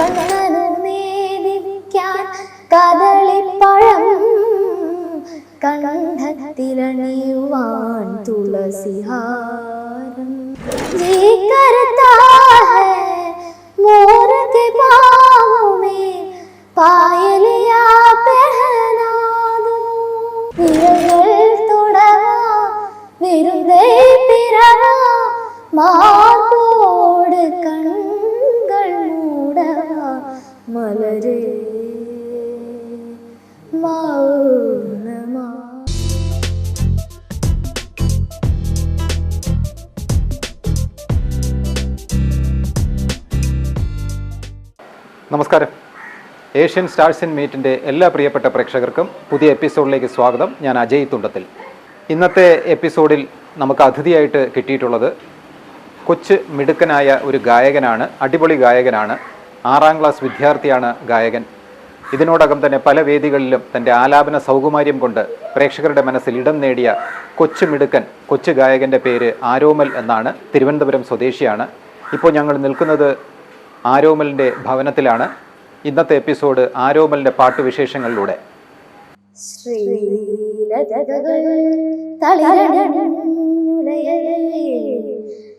കണ്ണനു നേദിക്കാൻ കദളിപ്പഴം കണ്ഠത്തിലണിയുവാൻ തുളസിഹാരം जी करता है मोर के पाँव में പായലിയാ പെഹനാദോ വിരകൾ തുടവാ വിരുന്നേ പിറവാ മാർപോട് നമസ്കാരം. ഏഷ്യൻ സ്റ്റാർസ് ഇൻ മീറ്റിന്റെ എല്ലാ പ്രിയപ്പെട്ട പ്രേക്ഷകർക്കും പുതിയ എപ്പിസോഡിലേക്ക് സ്വാഗതം. ഞാൻ അജയ് തുണ്ടത്തിൽ. ഇന്നത്തെ എപ്പിസോഡിൽ നമുക്ക് അതിഥിയായിട്ട് കിട്ടിയിട്ടുള്ളത് കൊച്ച് മിടുക്കനായ ഒരു ഗായകനാണ് അടിപൊളി ഗായകനാണ് ആറാം ക്ലാസ് വിദ്യാർത്ഥിയാണ് ഗായകൻ. ഇതിനോടകം തന്നെ പല വേദികളിലും തന്റെ ആലാപന സൗകുമാര്യം കൊണ്ട് പ്രേക്ഷകരുടെ മനസ്സിൽ ഇടം നേടിയ കൊച്ചു മിടുക്കൻ കൊച്ചു ഗായകന്റെ പേര് ആരോമൽ എന്നാണ്. തിരുവനന്തപുരം സ്വദേശിയാണ്. ഇപ്പോൾ ഞങ്ങൾ നിൽക്കുന്നത് ആരോമലിന്റെ ഭവനത്തിലാണ് ഇന്നത്തെ എപ്പിസോഡ് ആരോമലിന്റെ പാട്ടുവിശേഷങ്ങളിലൂടെ കനകളിൽ തളിരടഞ്ഞുലയലേ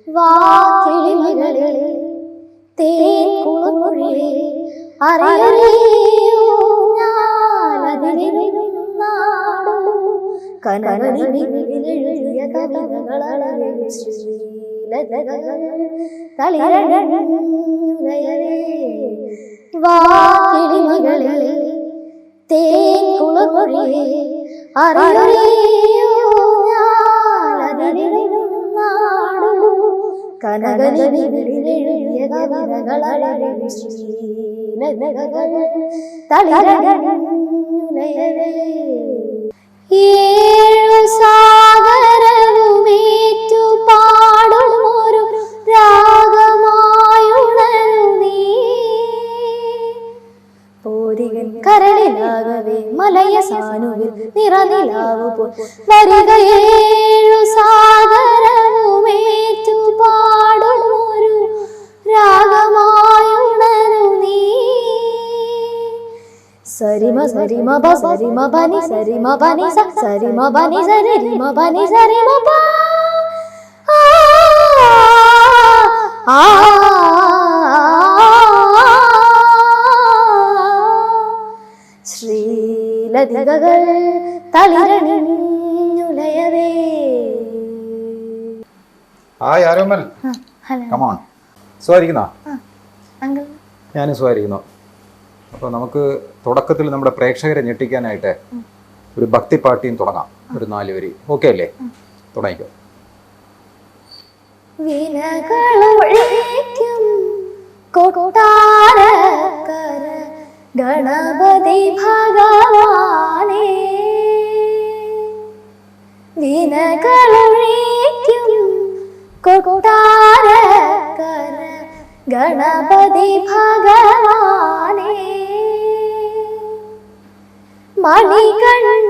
വാക്കിളിമകളിൽ വാക്കിളിമകളിൽ തേൻ കുളമൊഴിയെ അറിയോ കനകനിലെഴുതിയ കവിതകളളവേ ശ്രീലതകൾ തളിരടഞ്ഞുലയലേ ഏഴു സാഗരവുമേറ്റു സാനുവിൽ നിറനിലാവു പോൽ വരികയേഴു സാഗരവുമേറ്റു പാടുമൊരു രാഗമായുണരു നീ സരിമ സരിമ ബ സരിമ ബനി സരിമ ബനി സ സരിമ ബനി സരിമ ബനി സരിമ പ ശ്രീലതികകൾ തളിരണിഞ്ഞുലയവേ. ഹായ് ആരോമൽ. കമോൺ സുഖമായിരിക്കുന്നോ? ഞാനും സുഖമായിരിക്കുന്നു. അപ്പോൾ നമുക്ക് തുടക്കത്തിൽ നമ്മുടെ പ്രേക്ഷകരെ ഞെട്ടിക്കാനായിട്ട് ഒരു ഭക്തി പാട്ടിയും തുടങ്ങാം. ഒരു നാല് വരി. ഓക്കെ അല്ലേ? തുടങ്ങിക്കോ. വിനകളൊഴിക്കും ഗണപതി ഭഗവാനേ. വിനകളൊഴിക്കും കൊട്ടാരക്കര ഗണപതി ഭഗവാനേ. മണികണ്ഠേശ്വര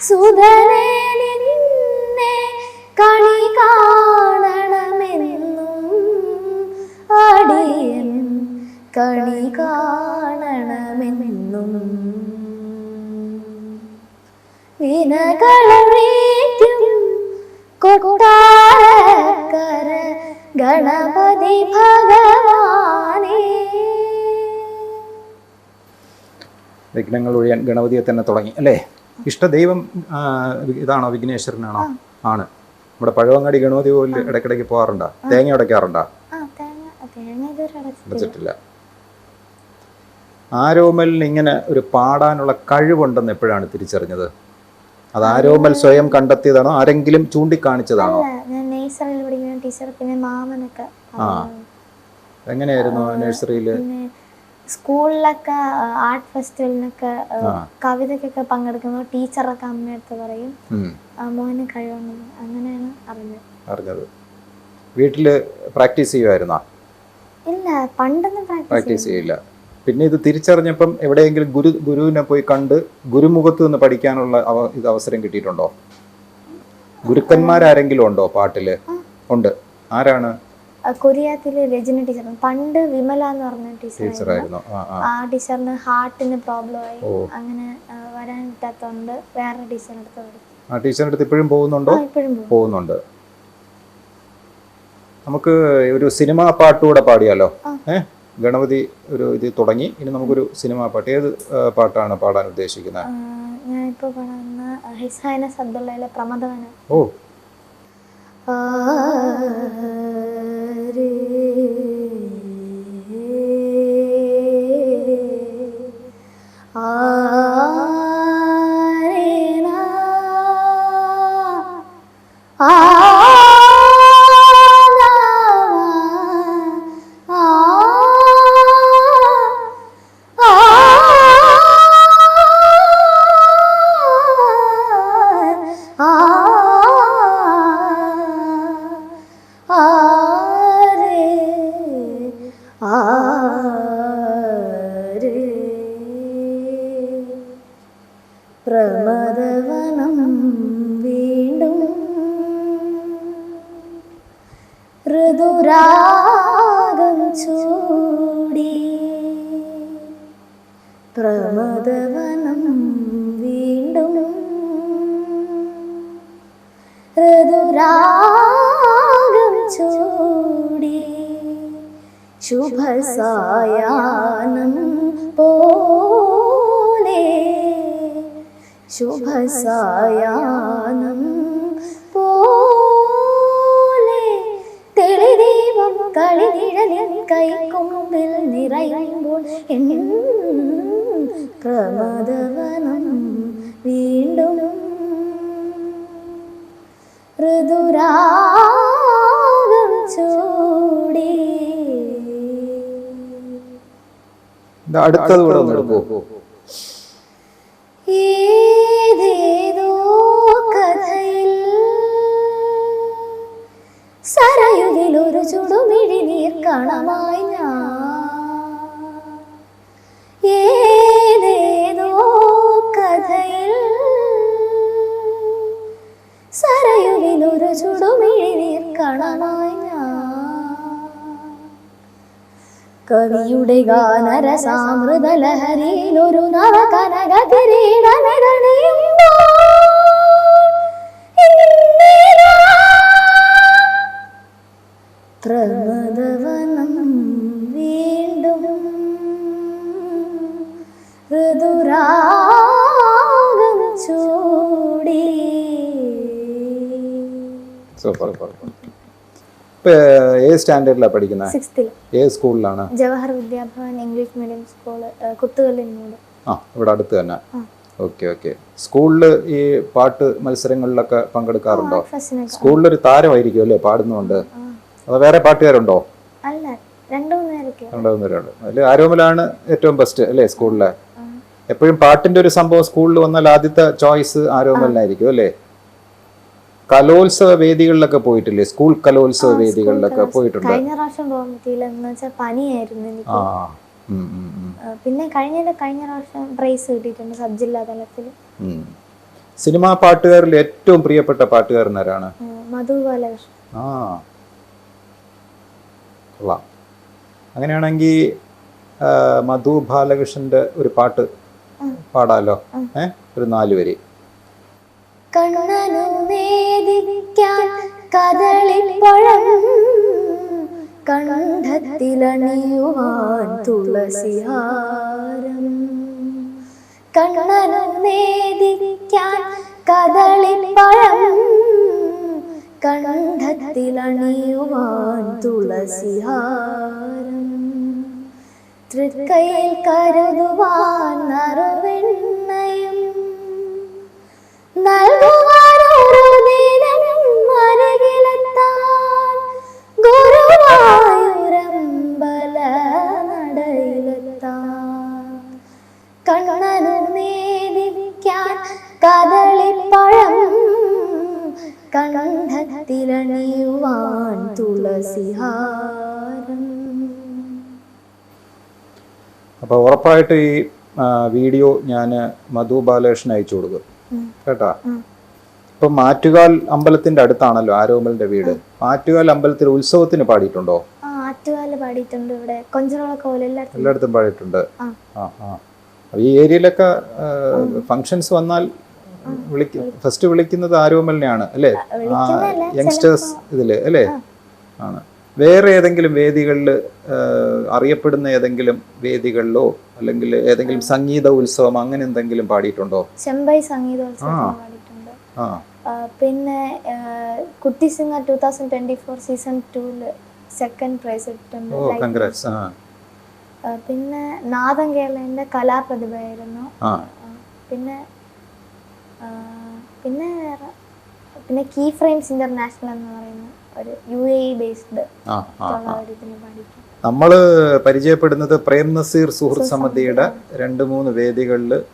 സുധനെ നിന്നെ കണി കണി കാണണമെന്നും വിനകളൊഴിക്കും കൊട്ടാരക്കര ഗണപതി ഭഗവാനേ. വിഘ്നങ്ങൾ ഒഴിയാൻ ഗണപതിയെ തന്നെ തുടങ്ങി അല്ലേ? ഇഷ്ടദൈവം ഇതാണോ വിഘ്നേശ്വരനാണോ? ആണ്. നമ്മുടെ പഴവങ്ങാടി ഗണപതി പോലും ഇടയ്ക്കിടയ്ക്ക് പോകാറുണ്ടോ? തേങ്ങ ഉടയ്ക്കാറുണ്ടോ? അടച്ചിട്ടില്ല ആരോമലിന് ഇങ്ങനെ ഒരു പാടാനുള്ള കഴിവുണ്ടെന്ന് എപ്പോഴാണ് തിരിച്ചറിഞ്ഞത്? അത് ആരോമൽ സ്വയം കണ്ടെത്തിയതാണോ? ആരെങ്കിലും ചൂണ്ടിക്കാണിച്ചതാണോ? ഞാൻ നേഴ്സറിയിൽ പഠിക്കുന്ന ടീച്ചർ പിന്നെ മാമനൊക്കെ ആ. എങ്ങനെയായിരുന്നു നഴ്സറിയിൽ സ്കൂളിലൊക്കെ ആർട്ട് ഫെസ്റ്റിവലിനൊക്കെ. കവിതയ്ക്കൊക്കെ പങ്കെടുക്കുമ്പോൾ ടീച്ചറൊക്കെ അമ്മയടുത്ത് പറയും മോന് കഴിവുണ്ടെന്ന്. അങ്ങനെയാണ് അറിഞ്ഞത്. അറിഞ്ഞത്. വീട്ടിൽ പ്രാക്ടീസ് ചെയ്യുമായിരുന്നോ ഇല്ല പണ്ടൊന്നും പ്രാക്ടീസ് ചെയ്യില്ല. പിന്നെ ഇത് തിരിച്ചറിഞ്ഞപ്പം എവിടെയെങ്കിലും ഗുരു ഗുരുവിനെ പോയി കണ്ട് ഗുരുമുഖത്ത് നിന്ന് പഠിക്കാനുള്ള അവ ഇത് അവസരം കിട്ടിയിട്ടുണ്ടോ? ഗുരുക്കന്മാരാരെങ്കിലും ഉണ്ടോ പാട്ടിൽ? ഉണ്ട്. ആരാണ്? കൊറിയാത്തിലെ രജന ടീച്ചർ. പണ്ട് വിമല എന്ന് പറഞ്ഞ ടീച്ചർ ടീച്ചറായിരുന്നു. ആ ടീച്ചറിന് ഹാർട്ടിന് പ്രോബ്ലം ആയി അങ്ങനെ വരാൻ പറ്റാത്തതുകൊണ്ട് വേറെ ടീച്ചറിന്റെ അടുത്ത് ആ ടീച്ചറിന്റെ അടുത്ത് ഇപ്പോഴും പോകുന്നുണ്ടോ? പോകുന്നുണ്ട്. നമുക്ക് ഒരു സിനിമാ പാട്ടുകൂടെ പാടിയാലോ? ഏ? ഗണപതി ഒരു ഇത് തുടങ്ങി. ഇനി നമുക്കൊരു സിനിമാ പാട്ട്. ഏത് പാട്ടാണ് പാടാൻ ഉദ്ദേശിക്കുന്നത്? ഞാനിപ്പോൾ പാടുന്ന ഹിസൈന സബ്ദുള്ളയിലെ പ്രമദവന ഓ. പ്രമദവനം ശുഭസായാനം പോലെ. ശുഭസായാനം പോലെ. തെളിദീപം കളിനിഴലിൽ കൈക്കൊമ്പിൽ നിറയുമ്പോൾ പ്രമദവനം വീണ്ടും ഋതുരാഗം ചൂടി അടുത്തത് കൂടെ ഒന്ന് എടുക്കൂ. സരയുകിൽ ഒരു ചുടുമിഴി നീർക്കണമായി ഞാൻ ഏതേതോ കഥയിൽ സരയുകിൽ ഒരു ചുടുമിഴി നീർക്കണമായി ഞാൻ കവിയുടെ ഗാനരസാമൃത ലഹരിയിൽ ഒരു നവകനക പ്രമദവനം ഏത് സ്റ്റാൻഡേർഡിലാണ് പഠിക്കുന്നത് സിക്സ്ത്തിൽ ഏത് സ്കൂളിലാണ്? Jawahar Vidyabhavan English medium school കുത്തുകല്ലിനോട് ആ ഇവിടെ അടുത്ത് തന്നെ. Okay okay. സ്കൂളിൽ ഈ പാട്ട് മത്സരങ്ങളിലൊക്കെ പങ്കെടുക്കാറുണ്ടോ? സ്കൂളിൽ സ്കൂളിലൊരു താരമായിരിക്കും അല്ലേ പാടുന്നുണ്ട് അതോ വേറെ പാട്ടുകാരുണ്ടോ? അല്ല രണ്ടു മൂന്ന് പേരൊക്കെ. രണ്ടുപേരുണ്ട് അതിൽ ആരോമലാണ് ഏറ്റവും ബെസ്റ്റ് അല്ലേ സ്കൂളിലെ? എപ്പോഴും പാട്ടിന്റെ ഒരു സംഭവം സ്കൂളിൽ വന്നാൽ ആദ്യത്തെ ചോയ്സ് ആരോമലിനായിരിക്കും അല്ലേ? കലോത്സവ വേദികളിലൊക്കെ പോയിട്ടില്ലേ? സ്കൂൾ കലോത്സവ വേദികളിലൊക്കെ പോയിട്ടുണ്ട്. കഴിഞ്ഞ പ്രാവശ്യം പോകാൻ പറ്റിയില്ല. എന്ന് വെച്ചാൽ പനിയായിരുന്നു എനിക്ക് പിന്നെ കഴിഞ്ഞ കഴിഞ്ഞ പ്രാവശ്യം പ്രൈസ് കിട്ടിയിട്ടുണ്ട് സബ് ജില്ലാ തലത്തിൽ. സിനിമാ പാട്ടുകാരിൽ ഏറ്റവും പ്രിയപ്പെട്ട പാട്ടുകാരൻ ആരാണ്? മധു ബാലകൃഷ്ണൻ. ആ. കൊള്ളാം. അങ്ങനെയാണെങ്കിൽ മധു ബാലകൃഷ്ണന്റെ ഒരു പാട്ട് പാടാലോ? ഏ? ഒരു നാല് വരി. കണ്ണനു നേദിക്കാൻ കദളിപ്പഴം കണ്ഠത്തിലണിയുവാൻ തുളസിഹാരം കണ്ണനു നേദിക്കാൻ കദളിപ്പഴം കണ്ഠത്തിലണിയുവാൻ തുളസിഹാരം തൃക്കയിൽ കരുതുവാൻ നറുവെണ്ണയും കണ്ണനു അപ്പോൾ ഉറപ്പായിട്ട് ഈ വീഡിയോ ഞാൻ മധു ബാലകൃഷ്ണൻ അയച്ചു കൊടുക്കും. കേട്ടാ? ഇപ്പൊ മാറ്റുകാൽ അമ്പലത്തിന്റെ അടുത്താണല്ലോ ആരോമലിന്റെ വീട്. മാറ്റുകാൽ അമ്പലത്തിൽ ഉത്സവത്തിന് പാടിയിട്ടുണ്ടോ? ആറ്റുകാൽ പാടിയിട്ടുണ്ട് ഇവിടെ. എല്ലായിടത്തും. പാടിയിട്ടുണ്ട്. ആ. ആ ആ. ഈ ഏരിയയിലൊക്കെ ഫങ്ഷൻസ് വന്നാൽ വിളിക്കും ഫസ്റ്റ് വിളിക്കുന്നത് ആരോമലിനെയാണ് അല്ലേ? യങ്സ്റ്റേഴ്സ് ഇതിൽ അല്ലേ? ആണ്. വേറെ ഏതെങ്കിലും വേദികളിൽ അറിയപ്പെടുന്ന ഏതെങ്കിലും വേദികളിലോ അല്ലെങ്കിൽ ഏതെങ്കിലും സംഗീത ഉത്സവം അങ്ങനെ എന്തെങ്കിലും പാടിയിട്ടുണ്ടോ? ചെമ്പൈ സംഗീതോത്സവം പാടിയിട്ടുണ്ട്. പിന്നെ കുട്ടി singer two thousand twenty four season tool second prize പിന്നെ നാദം കേരളന്റെ കലാപ്രതിഭയായിരുന്നു. പിന്നെ പിന്നെ പിന്നെ കീ ഫ്രെയിംസ് ഇന്റർനാഷണൽ എന്ന് പറയുന്ന നമ്മൾ നമ്മൾ പരിചയപ്പെടുന്നത് പ്രേം നസീർ സുഹൃത്ത് സമിതിയുടെ രണ്ട് മൂന്ന് വേദികളിൽ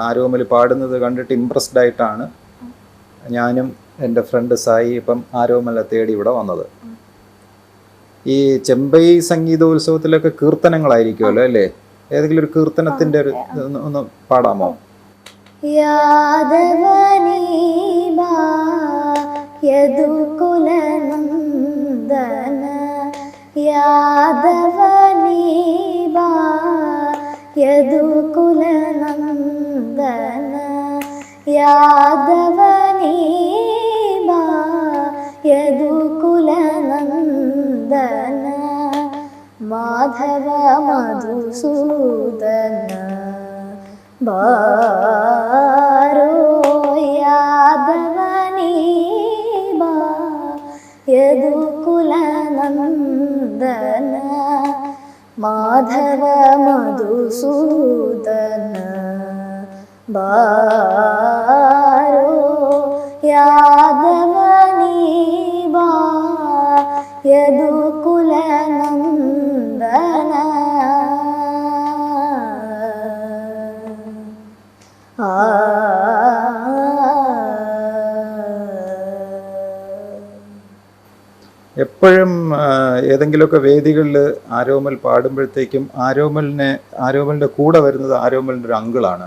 ആരോമൽ പാടുന്നത് കണ്ടിട്ട് ഇംപ്രസ്ഡ് ആയിട്ടാണ് ഞാനും എന്റെ ഫ്രണ്ട് സായി ഇപ്പം ആരോമല തേടി ഇവിടെ വന്നത്. ഈ ചെമ്പൈ സംഗീതോത്സവത്തിലൊക്കെ കീർത്തനങ്ങളായിരിക്കുമല്ലോ അല്ലേ? ഏതെങ്കിലും ഒരു കീർത്തനത്തിന്റെ ഒരു ഒന്ന് പാടാമോ? യാദവനീ यदुकुलनन्दन यादवनीवा यदुकुलनन्दन यादवनीवा यदुकुलनन्दन माधव मधुसूदन बारो यादव यदुकुलनन्दन माधव मधुसूदन बारो यादव എപ്പോഴും ഏതെങ്കിലുമൊക്കെ വേദികളിൽ ആരോമൽ പാടുമ്പോഴത്തേക്കും ആരോമലിനെ ആരോമലിന്റെ കൂടെ വരുന്നത് ആരോമലിന്റെ ഒരു അങ്കിളാണ്.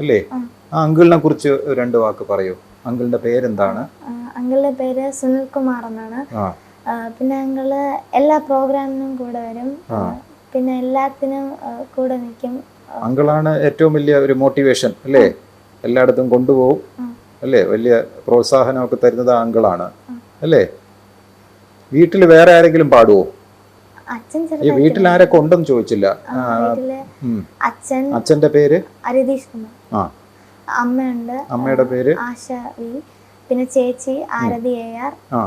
അല്ലേ? ആ. അങ്കിളിനെ കുറിച്ച് രണ്ട് വാക്ക് പറയൂ. അങ്കിളിന്റെ പേരെന്താണ്? അങ്കിളിന്റെ പേര് സുനിൽ കുമാർ എന്നാണ്. പിന്നെ അങ്കിൾ എല്ലാ പ്രോഗ്രാമിനും കൂടെ വരും. പിന്നെ എല്ലാത്തിനും കൂടെ നിൽക്കും. അങ്കിളാണ് ഏറ്റവും വലിയ ഒരു മോട്ടിവേഷൻ അല്ലേ? എല്ലായിടത്തും കൊണ്ടുപോകും അല്ലേ? വലിയ പ്രോത്സാഹനമൊക്കെ തരുന്നത് ആ അങ്കിളാണ് അല്ലേ? വീട്ടിൽ വേറെ ആരെങ്കിലും പാടുവോ? അച്ഛൻ ഈ വീട്ടിൽ ആരൊക്കെ ഉണ്ടെന്ന് ചോദിച്ചില്ല. ആ, വീട്ടിൽ ഉം. അച്ഛൻ അച്ഛന്റെ പേര്? അരിതീഷ് കുമാർ. ആ. അമ്മയുണ്ട്. അമ്മയുടെ പേര്? ആശ വി. പിന്നെ ചേച്ചി ആരതി എ. ആർ. ആ,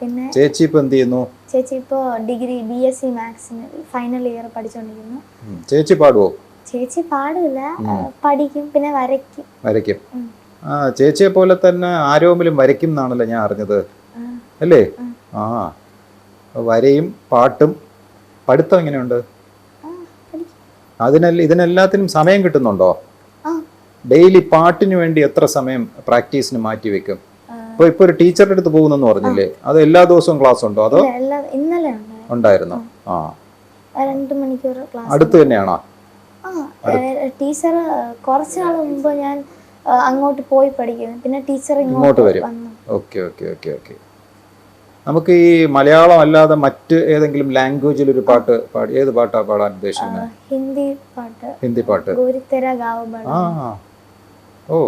പിന്നെ ചേച്ചി ഇപ്പൊ എന്ത് ചെയ്യുന്നു? ചേച്ചി ഇപ്പോ ഡിഗ്രി ബി. എസ്. സി. മാത്സിന് ഫൈനൽ ഇയർ പഠിച്ചുകൊണ്ടിരിക്കുന്നു ഉം. ചേച്ചി പാടുവോ? ചേച്ചി പാടില്ല. പഠിക്കും പിന്നെ വരയ്ക്കും. വരയ്ക്കും. ഉം. ആ ചേച്ചിയെ പോലെ തന്നെ ആരോമിലും വരയ്ക്കും എന്നാണല്ലോ ഞാൻ അറിഞ്ഞത്. അല്ലേ? ആ. വരയും പാട്ടും പഠിത്തം എങ്ങനെയുണ്ട്? അതിനെ അതിനെല്ലാം ഇതിനെല്ലാത്തിനും സമയം കിട്ടുന്നുണ്ടോ? ഡെയിലി പാട്ടിന് വേണ്ടി എത്ര സമയം പ്രാക്ടീസിന് മാറ്റി വെക്കും? ഇപ്പൊ ഇപ്പൊ ഒരു ടീച്ചറുടെ അടുത്ത് പോകുന്നെന്ന് പറഞ്ഞില്ലേ? അത് എല്ലാ ദിവസവും ക്ലാസ് ഉണ്ടോ അതോ ഇന്നലെ ഉണ്ടായിരുന്നു. ആ. രണ്ട് മണിക്കൂർ ക്ലാസ്. അടുത്ത് തന്നെയാണോ? ടീച്ചർ കുറച്ച് നാൾ മുമ്പ് ഞാൻ അങ്ങോട്ട് പോയി പഠിക്കുന്നു. പിന്നെ ടീച്ചർ ഇങ്ങോട്ട് വരും. Okay okay okay okay. നമുക്ക് ഈ മലയാളം അല്ലാതെ മറ്റ് ഏതെങ്കിലും ലാംഗ്വേജിൽ ഒരു പാട്ട് പാടി ഏത് പാട്ടാ പാടാൻ ഉദ്ദേശിക്കുന്നത് ഹിന്ദി പാട്ട് ഹിന്ദി പാട്ട് ഗോരിത്തെര ഗാവ് ബഡ ആ ഓ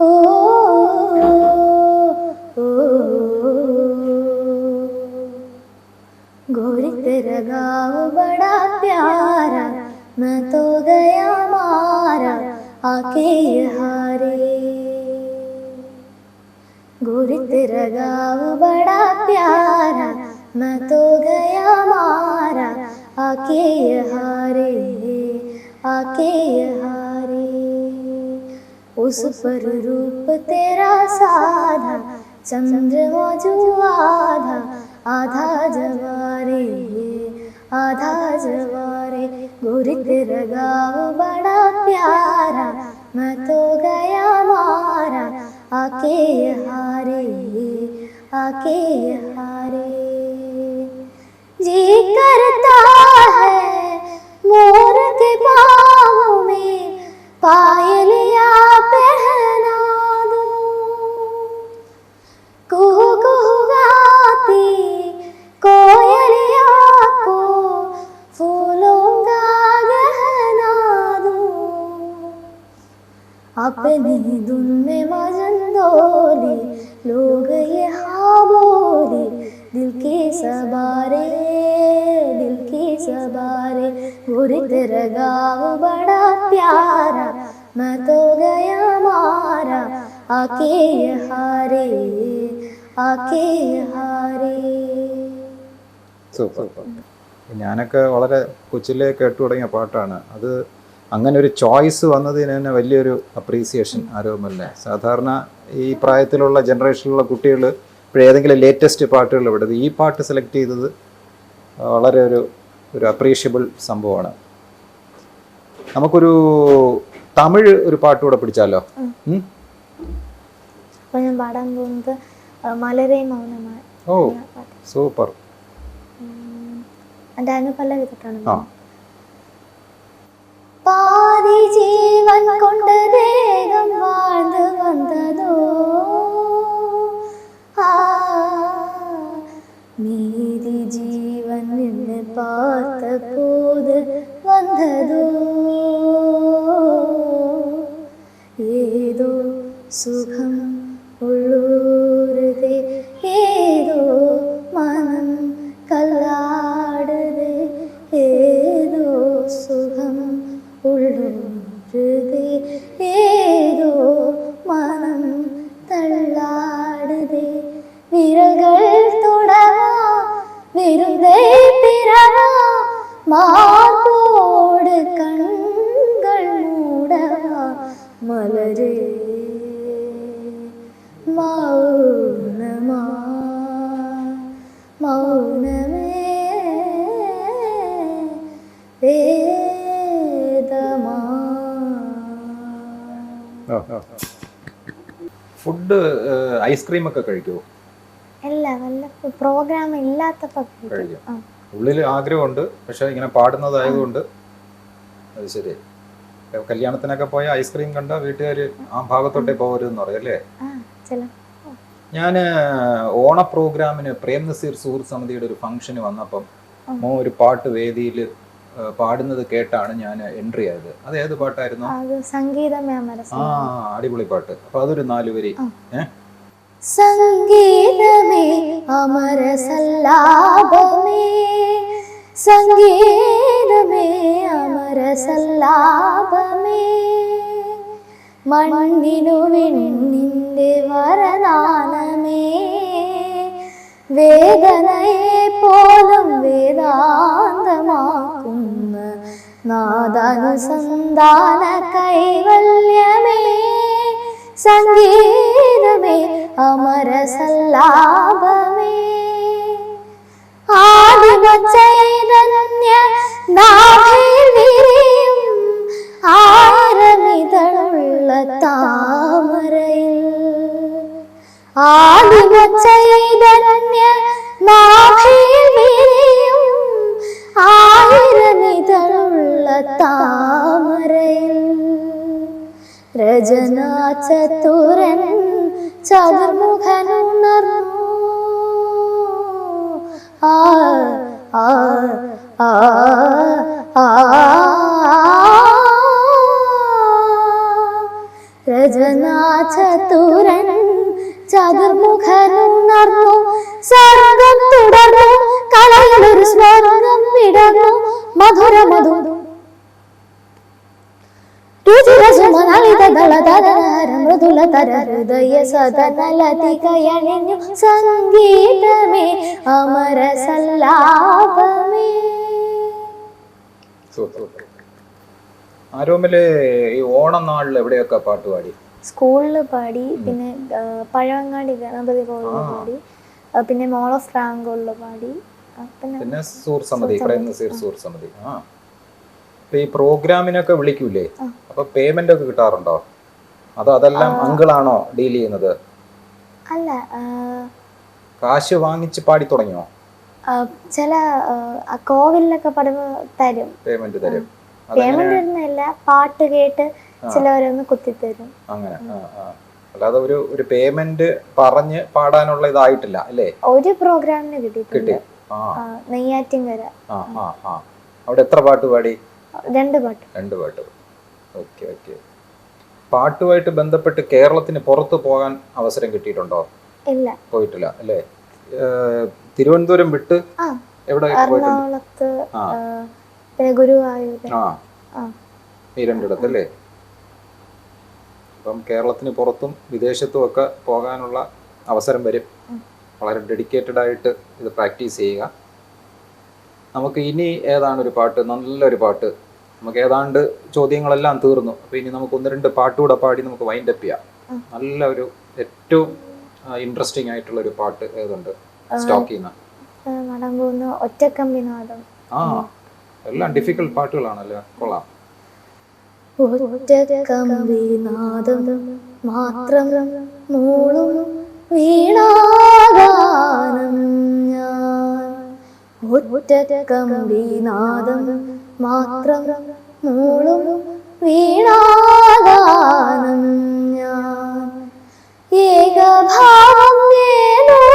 ओ गोरी तेरा गाँव बड़ा प्यारा मैं तो गया मारा आके ये हारे गोरी तेरा गाँव बड़ा प्यारा, मैं तो गया मारा, आके हारे आके हारे। उस पर रूप तेरा साधा चंद्रमा जो आधा आधा जवारे आधा जवारे। गोरी तेरा गाँव बड़ा प्यारा, मैं तो गया मारा आके हारे आके हारे। जी करता है मोर के पाँव में पायलिया पहना दूँ कुहू कुहू गाती कोयलिया को फूलों का गहना दूँ अपनी धुन में गोरे तेरा गाँव बड़ा प्यारा मैं तो गया मारा आके यहाँ रे आके यहाँ रे സൂപ്പർ ഞാനൊക്കെ വളരെ കൊച്ചിലെ കേട്ടു തുടങ്ങിയ പാട്ടാണ് അത് അങ്ങനെ ഒരു ചോയ്സ് വന്നതിന് തന്നെ വലിയൊരു അപ്രീസിയേഷൻ ആരോപമല്ലേ സാധാരണ ഈ പ്രായത്തിലുള്ള ജനറേഷനിലുള്ള കുട്ടികൾ ഏതെങ്കിലും ലേറ്റസ്റ്റ് പാട്ടുകൾ വിടുന്നത് ഈ പാട്ട് സെലക്ട് ചെയ്തത് വളരെ ഒരു ഒരു അപ്രീഷ്യബിൾ സംഭവമാണ് നമുക്കൊരു തമിഴ് ഒരു പാട്ട് കൂടെ പിടിച്ചാലോ? അപ്പോൾ ഞാൻ ഓ സൂപ്പർ. പല പാതി ജീവൻ കൊണ്ട് ദേഹം വാഴ്ന്നു വന്നതോ? നീതി ജീവൻ നിന്ന് പാർത്ത പോത് വന്നതോ? வந்ததோ ஏதோ சுகம் உள்ளூருதே ஏதோ மனம் கல்லாடுதே ஏதோ சுகம் உள்ளூருதே ஏதோ மனம் தள்ளாடுதே விரல்கள் தொடவா விருந்தை பிறவா மார்போடு கண்கள் മൗനമാ മൗനമേ വേദമാ. ഫുഡ് ഐസ്ക്രീം ഒക്കെ കഴിക്കുമോ അല്ല നല്ല പ്രോഗ്രാം ഇല്ലാത്തപ്പോ കഴിക്കും. ഉള്ളിൽ ആഗ്രഹമുണ്ട് പക്ഷെ ഇങ്ങനെ പാടുന്നതായതുകൊണ്ട് അത് ശരി. കല്യാണത്തിനൊക്കെ പോയ ഐസ്ക്രീം കണ്ട വീട്ടുകാർ ആ ഭാഗത്തോട്ടേ പോകരുതെന്ന് പറയും അല്ലേ? ഞാൻ ഓണ പ്രോഗ്രാമിന് പ്രേം നസീർ സുഹൃത്ത് സമിതിയുടെ ഒരു ഫംഗ്ഷന് വന്നപ്പം മോ ഒരു പാട്ട് വേദിയിൽ പാടുന്നത് കേട്ടാണ് ഞാൻ എൻട്രി ആയത്. അത് ഏത് പാട്ടായിരുന്നു? ആ അടിപൊളി പാട്ട്. അപ്പൊ അതൊരു നാലു വരി. സംഗീതമേ അമര സല്ലാപമേ സംഗീതമേ അമര സല്ലാപമേ മണ്ണിനു വെണ്ണിന്റെ വരദാനമേ. വേദനയെ പോലും വേദാന്തമാക്കുന്ന നാദാനുസന്ധാന കൈവല്യമേ. സംഗീതമേ അമരസല്ലാപമേ. ആദിമ ചൈതന്യ നാഭിൽ വിരിയും ആയിരമിതളുള്ള താമരയിൽ. വിരിയും ആയിരമിതളുള്ള താമരയിൽ രചനാചതുരൻ ചതുർമുഖനുണർന്നു ആ ആ ആ ആ. രചനാചതുരൻ ചതുർമുഖനുണർന്നു സർഗം തുടർന്നു കലയിലൊരു സ്വർഗം വിടർന്നു മധുര മധു സംഗീതമേ അമര സല്ലാപമേ ആരോമിൽ ഈ ഓണം നാളിൽ എവിടെയൊക്കെ പാട്ട് പാടി? സ്കൂളിൽ പാടി പിന്നെ പഴവങ്ങാടി ഗണപതി കോളിൽ പാടി പിന്നെ മോൾ ഓഫ് ഫ്രാങ്കോളിൽ പാടി പിന്നെ സൂർ സമിതി നസീർ സൂർ സമിതി. ആ. ഈ പ്രോഗ്രാമിനൊക്കെ വിളിക്കൂലേ? അപ്പൊ പേയ്മെന്റ് ഒക്കെ കിട്ടാറുണ്ടോ? അതോ അതെല്ലാം അങ്കിളാണോ ഡീൽ ചെയ്യുന്നത്? അല്ല കാശ് വാങ്ങിച്ച് പാടി തുടങ്ങിയോ? ചില കോവിലൊക്കെ പാടുമ്പോൾ തരും. പേയ്മെന്റ് തരും. പേയ്മെന്റ് തരുന്നില്ല പാട്ട് കേട്ട് ചിലവരൊന്ന് കുത്തിത്തരും. അങ്ങനെ അല്ലാതെ ഒരു ഒരു പേയ്മെന്റ് പറഞ്ഞ് പാടാനുള്ള ഇതായിട്ടില്ല അല്ലേ? ഒരു പ്രോഗ്രാമിന് കിട്ടി. നെയ്യാറ്റിൻകര. അവിടെ എത്ര പാട്ട് പാടി? രണ്ട് പാട്ട്. രണ്ട് പാട്ട്. Okay okay. പാട്ടുമായിട്ട് ബന്ധപ്പെട്ട് കേരളത്തിന് പുറത്ത് പോകാൻ അവസരം കിട്ടിയിട്ടുണ്ടോ? ഇല്ല. പോയിട്ടില്ല അല്ലേ? തിരുവനന്തപുരം വിട്ട് എവിടെ പോയിട്ടുണ്ട്? ഗുരുവായൂർ ആ. ഈ രണ്ടിടത്തല്ലേ? അപ്പം കേരളത്തിന് പുറത്തും വിദേശത്തും ഒക്കെ പോകാനുള്ള അവസരം വരും. വളരെ ഡെഡിക്കേറ്റഡ് ആയിട്ട് ഇത് പ്രാക്ടീസ് ചെയ്യുക. നമുക്ക് ഇനി ഏതാണ് ഒരു പാട്ട്? നല്ലൊരു പാട്ട്. നമുക്ക് ഏതാണ്ട് ചോദ്യങ്ങളെല്ലാം തീർന്നു. അപ്പോൾ ഇനി നമുക്ക് ഒന്ന് രണ്ട് പാട്ടുകൂടെ പാടി നമുക്ക് വൈൻഡ് അപ്പ് ചെയ്യാം. നല്ല ഒരു ഏറ്റവും ഇൻട്രസ്റ്റിംഗ് ആയിട്ടുള്ള ഒരു പാട്ട് ഏതുണ്ട്? സ്റ്റോക്ക് ചെയ്യുന്ന. ഒറ്റക്കമ്പിനാദം ആ. എല്ലാം ഡിഫിക്കൽട്ട് പാട്ടുകളാണല്ലോ? കൊള്ളാം. ഒറ്റക്കമ്പിനാദം മാത്രം മൂളും വീണാഗാനം ഞാൻ. ഒറ്റക്കമ്പിനാദം മാത്രം മൂളും വീണാഗാനം ഞാൻ. ഏകഭാവം ഏനോത്താളം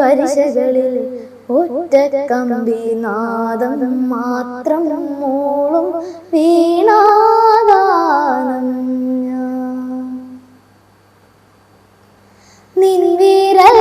വരിശകളിൽ ഒറ്റ കമ്പിനാദം മാത്രം മൂളും വീണാദാനം. നിൻവിരൽ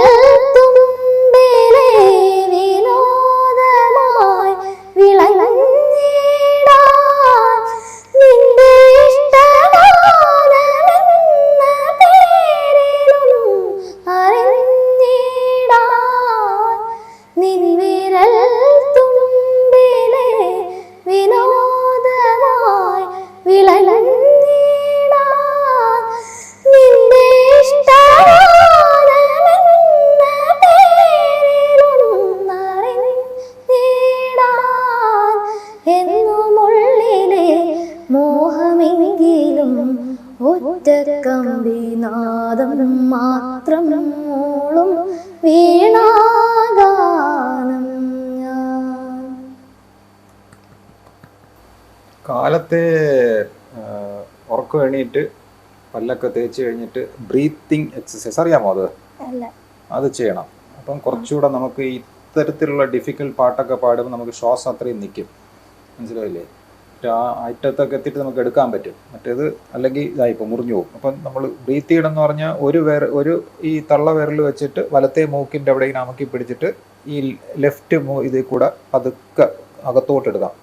പല്ലൊക്കെ തേച്ച് കഴിഞ്ഞിട്ട് ബ്രീത്തിങ് എക്സസൈസ് അറിയാമോ അത്? അത് ചെയ്യണം. അപ്പം കുറച്ചുകൂടെ നമുക്ക് ഇത്തരത്തിലുള്ള ഡിഫിക്കൽട്ട് പാട്ടൊക്കെ പാടുമ്പോൾ നമുക്ക് ശ്വാസം അത്രയും നിൽക്കും. മനസ്സിലായില്ലേ? ആ അറ്റത്തൊക്കെ എത്തിയിട്ട് നമുക്ക് എടുക്കാൻ പറ്റും. മറ്റേത് അല്ലെങ്കിൽ ഇതായിപ്പോൾ മുറിഞ്ഞു പോകും. അപ്പം നമ്മൾ ബ്രീത്ത് ചെയ്യണം എന്ന് പറഞ്ഞാൽ ഒരു വേർ ഒരു ഈ തള്ള വിരൽ വെച്ചിട്ട് വലത്തെ മൂക്കിന്റെ അവിടെ ഇങ്ങനെ അമക്കി പിടിച്ചിട്ട് ഈ ലെഫ്റ്റ് മൂ ഇതിൽ കൂടെ പതുക്കെ അകത്തോട്ട് എടുക്കാം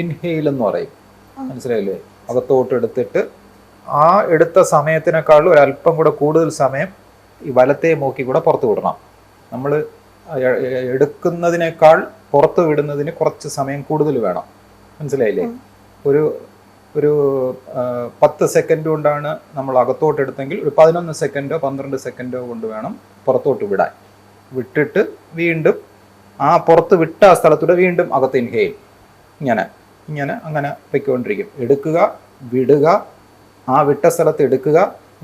ഇൻഹെയിൽ എന്ന് പറയും. മനസ്സിലായില്ലേ? അകത്തോട്ട് എടുത്തിട്ട് ആ എടുത്ത സമയത്തിനേക്കാളും ഒരല്പം കൂടെ കൂടുതൽ സമയം ഈ വലത്തെ മൂക്കി കൂടെ പുറത്ത് വിടണം. നമ്മൾ എടുക്കുന്നതിനേക്കാൾ പുറത്ത് വിടുന്നതിന് കുറച്ച് സമയം കൂടുതൽ വേണം. മനസ്സിലായില്ലേ? ഒരു ഒരു പത്ത് സെക്കൻഡ് കൊണ്ടാണ് നമ്മൾ അകത്തോട്ട് എടുത്തെങ്കിൽ ഒരു പതിനൊന്ന് സെക്കൻഡോ പന്ത്രണ്ട് സെക്കൻഡോ കൊണ്ട് വേണം പുറത്തോട്ട് വിടാൻ. വിട്ടിട്ട് വീണ്ടും ആ പുറത്ത് വിട്ട ആ സ്ഥലത്തൂടെ വീണ്ടും അകത്ത് ഇൻഹെയിൽ ഇങ്ങനെ. ഇങ്ങനെ അങ്ങനെ പൊയ്ക്കൊണ്ടിരിക്കും എടുക്കുക വിടുക ആ വിട്ട സ്ഥലത്ത് എടുക്കുക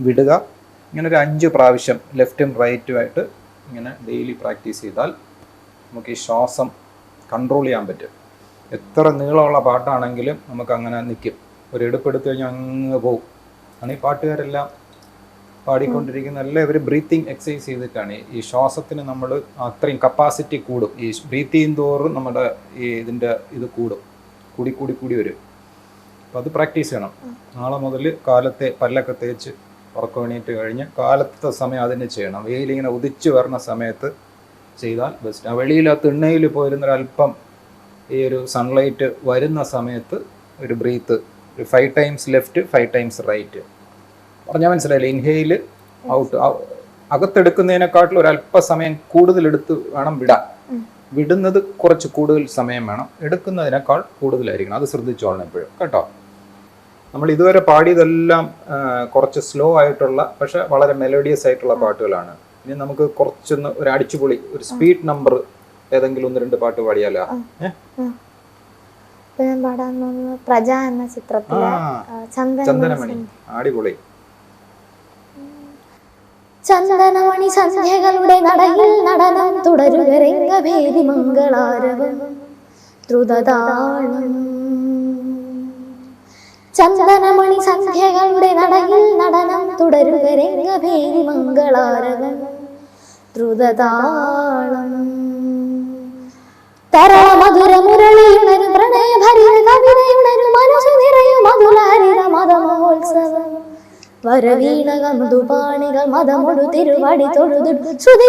വിടുക. ഇങ്ങനെ ഒരു അഞ്ച് പ്രാവശ്യം ലെഫ്റ്റും റൈറ്റുമായിട്ട് ഇങ്ങനെ ഡെയിലി പ്രാക്ടീസ് ചെയ്താൽ നമുക്ക് ഈ ശ്വാസം കൺട്രോൾ ചെയ്യാൻ പറ്റും. എത്ര നീളമുള്ള പാട്ടാണെങ്കിലും നമുക്ക് അങ്ങനെ നിൽക്കും. ഒരു എടുപ്പെടുത്ത് കഴിഞ്ഞാൽ അങ്ങ് പോകും ആണ് ഈ പാട്ടുകാരെല്ലാം പാടിക്കൊണ്ടിരിക്കുന്ന എല്ലാം ഇവർ ബ്രീത്തിങ് എക്സസൈസ് ചെയ്തിട്ടാണ്. ഈ ശ്വാസത്തിന് നമ്മൾ അത്രയും കപ്പാസിറ്റി കൂടും. ഈ ബ്രീത്തിങ് തോറും നമ്മുടെ ഈ ഇതിന്റെ ഇത് കൂടും. കൂടി കൂടി കൂടി വരും. അപ്പോൾ അത് പ്രാക്ടീസ് ചെയ്യണം. നാളെ മുതൽ കാലത്തെ പല്ലൊക്കെ തേച്ച് ഉറക്കം എണീറ്റ് കഴിഞ്ഞ് കാലത്തെ സമയം അതിന് ചെയ്യണം. വെയിലിങ്ങനെ ഉദിച്ചു വരുന്ന സമയത്ത് ചെയ്താൽ ബെസ്റ്റ് ആ വെളിയിൽ ആ തിണ്ണയിൽ പോയിരുന്നൊരല്പം ഈ ഒരു സൺലൈറ്റ് വരുന്ന സമയത്ത് ഒരു ബ്രീത്ത് ഒരു five times left five times right പറഞ്ഞാൽ മനസ്സിലായില്ലേ? ഇൻഹെയിൽ ഔട്ട് അകത്തെടുക്കുന്നതിനെക്കാട്ടിൽ ഒരു അല്പസമയം കൂടുതൽ എടുത്ത് വേണം വിടാൻ. വിടുന്നത് കുറച്ച് കൂടുതൽ സമയം വേണം. എടുക്കുന്നതിനേക്കാൾ കൂടുതലായിരിക്കണം. അത് ശ്രദ്ധിച്ചോളണം എപ്പോഴും. കേട്ടോ? നമ്മൾ ഇതുവരെ പാടിയതെല്ലാം കുറച്ച് സ്ലോ ആയിട്ടുള്ള പക്ഷെ വളരെ മെലോഡിയസ് ആയിട്ടുള്ള പാട്ടുകളാണ്. ഇനി നമുക്ക് കുറച്ചൊന്ന് ഒരു അടിച്ചുപൊളി ഒരു സ്പീഡ് നമ്പർ ഏതെങ്കിലും ഒന്ന് രണ്ട് പാട്ട് പാടിയാലോ? പാടാൻ പ്രജ എന്ന ചിത്രത്തിലെ ചന്ദനമണി. അടിപൊളി. ചന്ദനമണി സന്ധ്യകളുടെ നടയിൽ നടനം തുടരുക രംഗഭേദി മംഗളാരവം. ദ്രുതതാളം. ചന്ദനമണി സന്ധ്യകളുടെ നടയിൽ നടനം തുടരുക രംഗഭേദി മംഗളാരവം. ദ്രുതതാളം. തരള മധുര മുരളിയുണരും പ്രണയഭരിത കവിതയുണരും മനസ്സു നിറയും മധുലഹരിത മതമഹോത്സവം. വരവീണകം മധുപാണികൾ മതമൊടു തിരുവടി തൊഴുതു. ശ്രുതി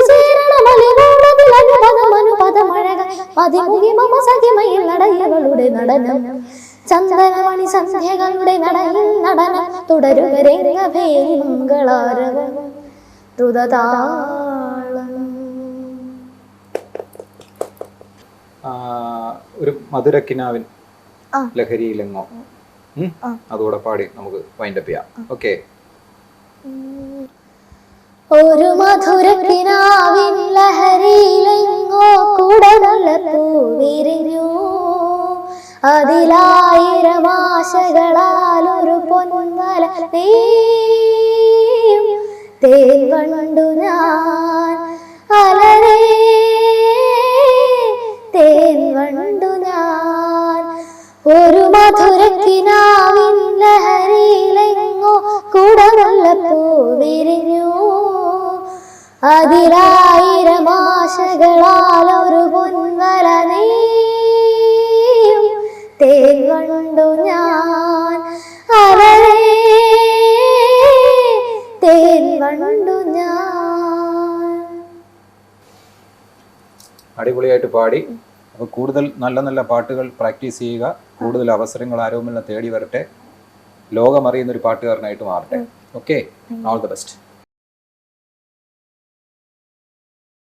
അനുപദമഴകൾ പതിമുഖി മമ സതിമയിൽ നടയവളുടെ നടനം. ചന്ദനമണി സന്ധ്യകളുടെ നടയിൽ നടനം. തുടരുക രംഗഭേരി മംഗളാരവം. ഒരു മധുരക്കിനാവിൻ. ലഹരിയിലെങ്ങോ. ഉം? അതുകൂടെ പാടി നമുക്ക് വൈൻഡപ്പ് ചെയ്യാം. ഓക്കെ ഒരു മധുരക്കിനാവിൻ ലഹരിയിലെങ്ങോ കുടമുള്ള പൂവിരിഞ്ഞു. അതിലായിരം ആശകളാൽ ഒരു പൊന്നല തേൻ കണ്ടു ഞാൻ അലരേ തേൻ കണ്ടു ഞാൻ ഒരു മധുരക്കിനാവിൻ ലഹരിയിലെങ്ങോ കുടമുള്ള പൂവിരിഞ്ഞു അതിലായിരം ആശകളാൽ ഒരു പൊൻവല നീ തേങ്ങണ്ടു ഞാൻ അവരെ തേൻ കണ്ടു ഞാൻ. അടിപൊളിയായിട്ട് പാടി. അപ്പോൾ കൂടുതൽ നല്ല നല്ല പാട്ടുകൾ പ്രാക്ടീസ് ചെയ്യുക. കൂടുതൽ അവസരങ്ങൾ ആരോമെല്ലാം തേടി വരട്ടെ. ലോകമറിയുന്ന ഒരു പാട്ടുകാരനായിട്ട് മാറട്ടെ. Okay all the best